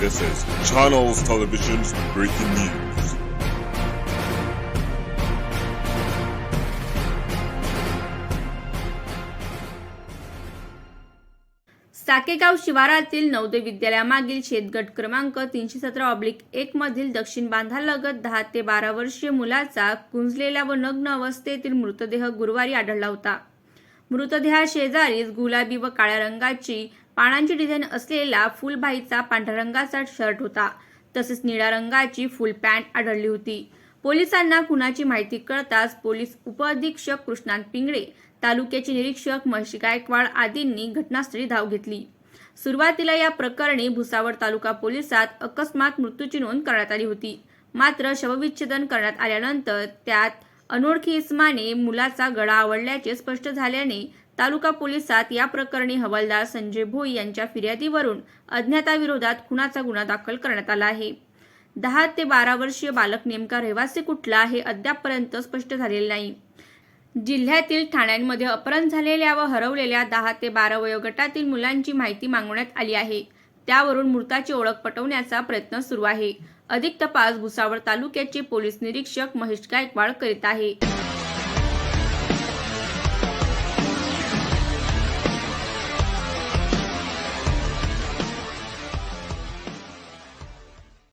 This is Channels Television's breaking news. Sakegaon शिवारातील नवोदय विद्यालयामागील शेतगट क्रमांक तीनशे सतरा ऑब्लिक एक मधील दक्षिण बांधालगत दहा ते बारा वर्षीय मुलाचा कुंजलेला व नग्न अवस्थेतील मृतदेह गुरुवारी आढळला होता मृतदेहा शेजारीच गुलाबी व काळ्या रंगाची पानांची डिझाईन असलेला फुलबाईचा पांढऱ्या रंगाचा शर्ट होता. तसेच निळ्या रंगाची फुल पॅन्ट आढळली होती. पोलिसांना खुनाची माहिती कळताच पोलीस उपअधीक्षक कृष्णांत पिंगळे तालुक्याचे निरीक्षक महर्षी गायकवाड आदींनी घटनास्थळी धाव घेतली. सुरुवातीला या प्रकरणी भुसावळ तालुका पोलिसात अकस्मात मृत्यूची नोंद करण्यात आली होती. मात्र शवविच्छेदन करण्यात आल्यानंतर त्यात अनोळखी इस्माने मुलाचा गळा आवडल्याचे स्पष्ट झाल्याने तालुका पोलिसात या प्रकरणी हवालदार संजय भोई यांच्या फिर्यादीवरून अज्ञाताविरोधात खुनाचा गुन्हा दाखल करण्यात आला आहे. दहा ते बारा वर्षीय बालक नेमका रहिवासी कुठला हे अद्यापपर्यंत स्पष्ट झालेले नाही. जिल्ह्यातील ठाण्यांमध्ये अपहरण झालेल्या व हरवलेल्या दहा ते बारा वयोगटातील मुलांची माहिती मागवण्यात आली आहे. त्यावरून मृताची ओळख पटवण्याचा प्रयत्न सुरू आहे. अधिक तपास भुसावळ तालुक्याचे पोलीस निरीक्षक महेश गायकवाड करीत आहे.